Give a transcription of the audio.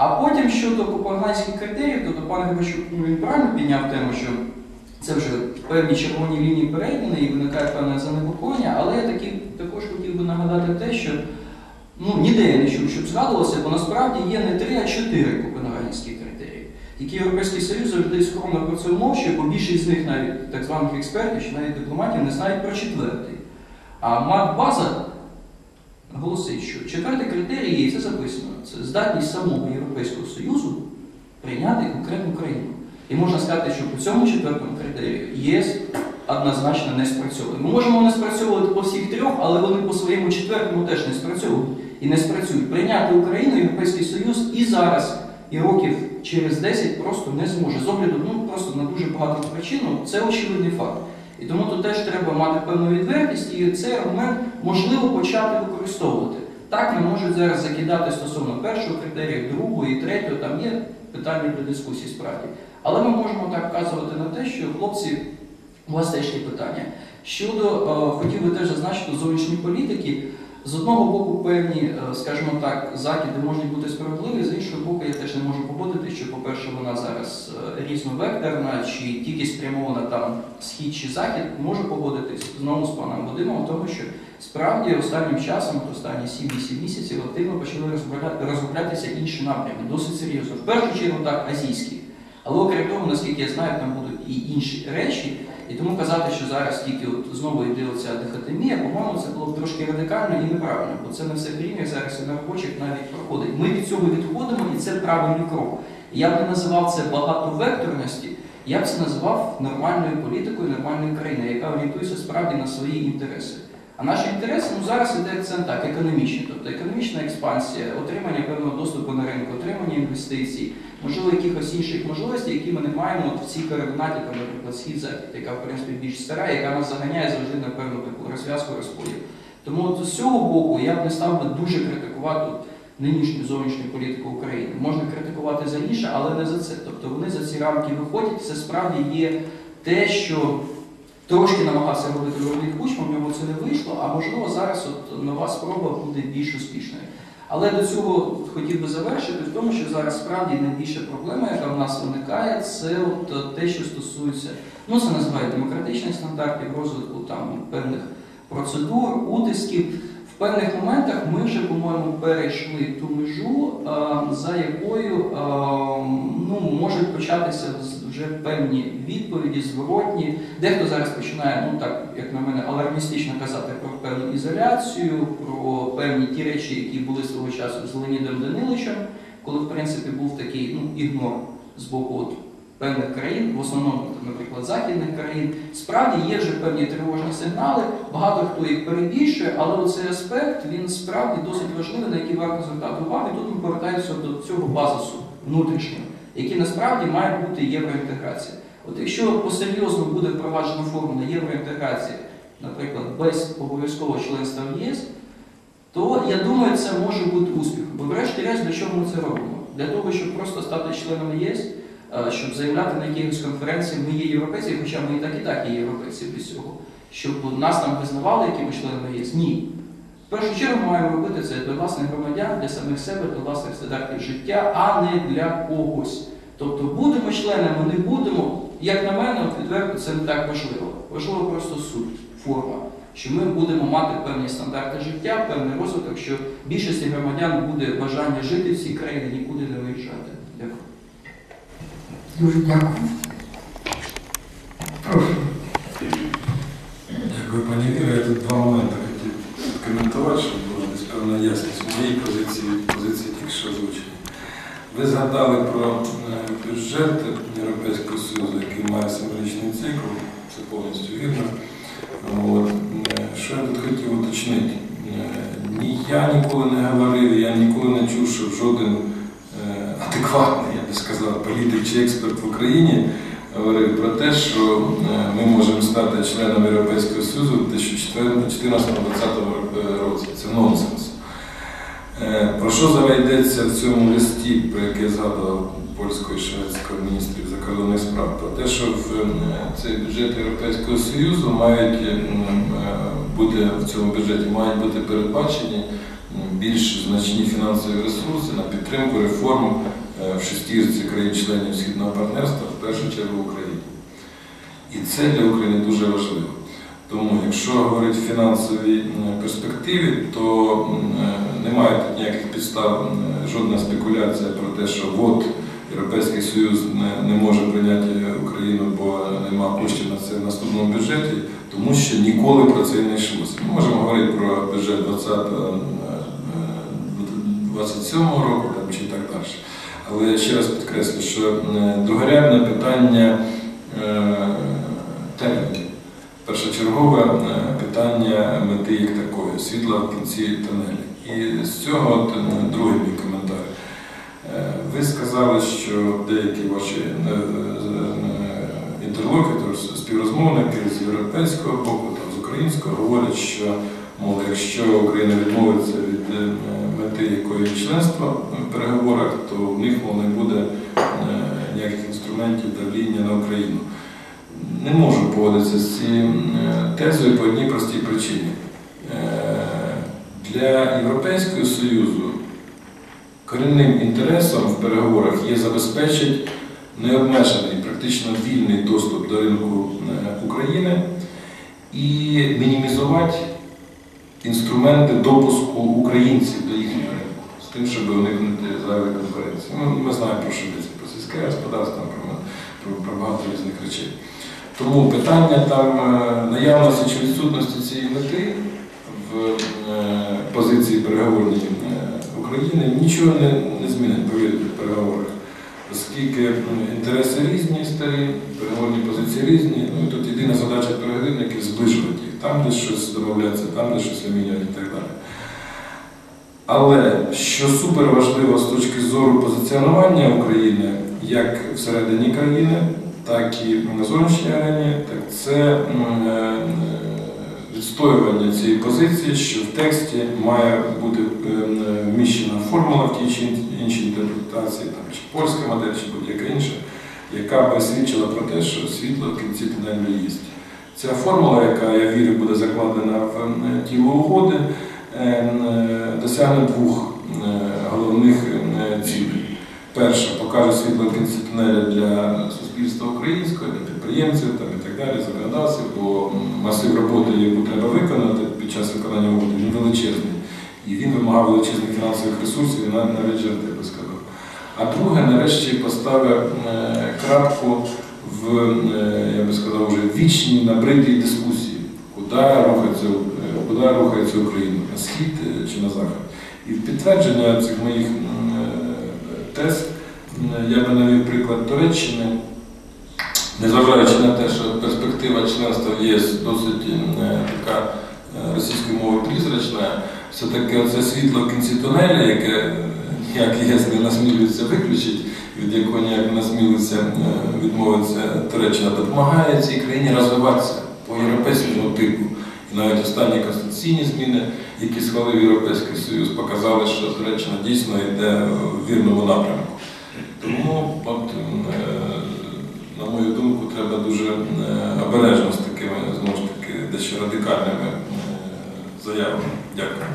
А потім щодо копенгагенських критеріїв, тобто пан Грищук ну, він правильно підняв тему, що це вже певні червоні лінії перейдені і виникає певне занепокоєння, але я таки, також хотів би нагадати те, що ну, ніде я не чув, щоб згадувалося, бо насправді є не три, а чотири копенгагенські критерії, які Європейський Союз завжди скромно про це умовчує, бо більшість з них навіть так званих експертів чи навіть дипломатів не знають про четвертий. А Марк База наголосить, що четвертий критерій є, і це записано, це здатність самого Європейського Союзу прийняти конкретну країну. І можна сказати, що по цьому четвертому критерію ЄС однозначно не спрацьовує. Ми можемо не спрацьовувати по всіх трьох, але вони по своєму четвертому теж не спрацьовують і не спрацюють. Прийняти Україну Європейський Союз і зараз, і років через 10 просто не зможе. З огляду ну, просто на дуже багато причин, це очевидний факт. І тому тут теж треба мати певну відвертість, і цей аргумент можливо почати використовувати. Так не можуть зараз закидати стосовно першого критерію, другого і третього, там є питання для дискусії справді. Але ми можемо так вказувати на те, що хлопці, у вас теж є питання. Щодо, е, хотів би теж зазначити зовнішньої політики, з одного боку, певні, е, скажімо так, закиди можуть бути справедливі, з іншого боку, я теж не можу погодити, що, по-перше, вона зараз е, різновекторна, чи тільки спрямована там схід чи захід, можу погодитись знову з паном Вадимом, тому що справді останнім часом, останні 7-8 місяців, активно почали розроблятися інші напрями, досить серйозно. В першу чергу так, азійські. Але окрім того, наскільки я знаю, там будуть і інші речі. І тому казати, що зараз тільки от знову йде оця дихотемія, по-моєму, це було б трошки радикально і неправильно, бо це на всіх рівнях зараз і на робочих навіть проходить. Ми від цього відходимо, і це правильний крок. Я б не називав це багатовекторності, я б це називав нормальною політикою нормальної країни, яка орієнтується справді на свої інтереси. А наші інтереси ну, зараз іде акцент так, економічний, тобто економічна експансія, отримання певного доступу на ринку, отримання інвестицій, можливо, якихось інших можливостей, які ми не маємо от в цій координаті, наприклад, схід-захід, яка в принципі більш стара, яка нас заганяє завжди на певну таку розв'язку розподіл. Тому от з цього боку я б не став би дуже критикувати нинішню зовнішню політику України. Можна критикувати за інше, але не за це. Тобто вони за ці рамки виходять. Це справді є те, що трошки намагався робити Леонід Кучма, в нього це не вийшло, а можливо зараз от нова спроба буде більш успішною. Але до цього хотів би завершити в тому, що зараз справді найбільша проблема, яка в нас виникає, це от те, що стосується, ну це називають демократичних стандартів, розвитку там певних процедур, утисків. Певних моментах ми вже, по-моєму, перейшли ту межу, за якою ну, можуть початися вже певні відповіді, зворотні. Дехто зараз починає, ну так як на мене, алармістично казати про певну ізоляцію, про певні ті речі, які були свого часу з Леонідом Даниловичем, коли в принципі був такий ну, ігнор з боку певних країн, в основному, наприклад, західних країн. Справді є вже певні тривожні сигнали, багато хто їх перебільшує, але оцей аспект він справді досить важливий, на який варто звертати увагу. І тут ми повертаємося до цього базису внутрішнього, який насправді має бути євроінтеграція. От якщо посерйозно буде впроваджена формула євроінтеграції, наприклад, без обов'язкового членства в ЄС, то я думаю, це може бути успіхом. Бо врешті-решт, для чого ми це робимо? Для того, щоб просто стати членом ЄС, щоб заявляти на якихось конференціях, ми є європейці, хоча ми і так і так є європейці без цього, щоб нас там визнавали якимось членами ЄС. Ні. В першу чергу ми маємо робити це для власних громадян, для самих себе, для власних стандартів життя, а не для когось. Тобто будемо членами, не будемо. Як на мене, відверто це не так важливо. Важливо просто суть, форма. Що ми будемо мати певні стандарти життя, певний розвиток, що більшості громадян буде бажання жити в цій країні, нікуди не виїжджати. Дуже дякую. Прошу. Дякую, пані Віра. Я тут два моменти хотів коментувати, щоб була десь певна ясність моїй позиції, позиції тільки що озвучені. Ви згадали про е, бюджет Європейського Союзу, який має символічний цикл, це повністю вірно. От, е, Що я тут хотів уточнити? Е, Ні я ніколи не говорив, я ніколи не чув, що жоден адекватний, би сказав, політик чи експерт в Україні говорив про те, що е, ми можемо стати членом Європейського Союзу в 2014-2020 році. Це нонсенс. Е, Про що зараз йдеться в цьому листі, про яке згадував польського і шведського міністрів закордонних справ? Про те, що в е, цей бюджет Європейського Союзу мають е, е, бути в цьому бюджеті мають бути передбачені більш значні фінансові ресурси на підтримку реформ е, в шестірці країн-членів Східного партнерства, в першу чергу Україні. І це для України дуже важливо. Тому, якщо говорити в фінансовій перспективі, то е, немає тут ніяких підстав, жодна спекуляція про те, що от Європейський Союз не, не може прийняти Україну, бо немає коштів на це в наступному бюджеті, тому що ніколи про це не йшлося. Ми можемо говорити про бюджет 20, е, е, 27 року там, чи так далі. Але я ще раз підкреслю, що е, другорядне питання е, термінів. Першочергове е, питання мети як такої, світла в кінці тунелі. І з цього от, другий мій коментар. Ви сказали, що деякі ваші е, співрозмовники з європейського боку, там, з українського, говорять, що мов, якщо Україна відмовиться від е, мети якої членства в переговорах, то в них не буде е, ніяких інструментів давління на Україну. Не можу погодитися з цією е, тезою по одній простій причині. Для Європейського Союзу корінним інтересом в переговорах є забезпечити необмежений, практично вільний доступ до ринку України і мінімізувати інструменти допуску українців до їхнього ринку, з тим, щоб уникнути зайвої конкуренції. Ну, ми знаємо про що йдеться, про сільське господарство, про, про, про багато різних речей. Тому питання там е, наявності чи відсутності цієї мети в е, позиції переговорній е, України нічого не, не змінить повірте, в переговорах. Оскільки інтереси різні старі, переговорні позиції різні, ну і тут єдина задача переговорників зближувати їх. Там десь щось домовлятися, там десь щось вимінювати і так далі. Але що супер важливо з точки зору позиціонування України як всередині країни, так і на зовнішній арені, так це е, відстоювання цієї позиції, що в тексті має бути е, вміщена формула в тій чи іншій інтерпретації, там, чи польська модель, чи будь-яка інша, яка би свідчила про те, що світло в кінці тунелю є. Ця формула, яка, я вірю, буде закладена в е, тіло угоди, е, е, досягне двох головних цілей. Перше, покаже світло кінці для суспільства українського, для підприємців там, і так далі, законодавців, бо масив роботи, яку треба виконати під час виконання угоди, він величезний. І він вимагав величезних фінансових ресурсів і навіть жертв, я би сказав. А друге, нарешті, поставив крапку в, е, я би сказав, вже вічній набридій дискусії, куди рухається, е, куди рухається Україна, на схід е, чи на захід. І в підтвердження цих моїх тез я би навів приклад Туреччини, незважаючи на те, що перспектива членства в ЄС досить така російською мовою призрачна, все-таки оце світло в кінці тунеля, яке ніяк ЄС не насмілюється виключити, від якого ніяк насмілиться е, відмовитися Туреччина, допомагає цій країні розвиватися по європейському типу. І навіть останні конституційні зміни, які схвалив Європейський Союз, показали, що Туреччина дійсно йде в вірному напрямку. Тому, от, е, на мою думку, треба дуже е, обережно з такими знову ж таки дещо радикальними заявами. Дякую.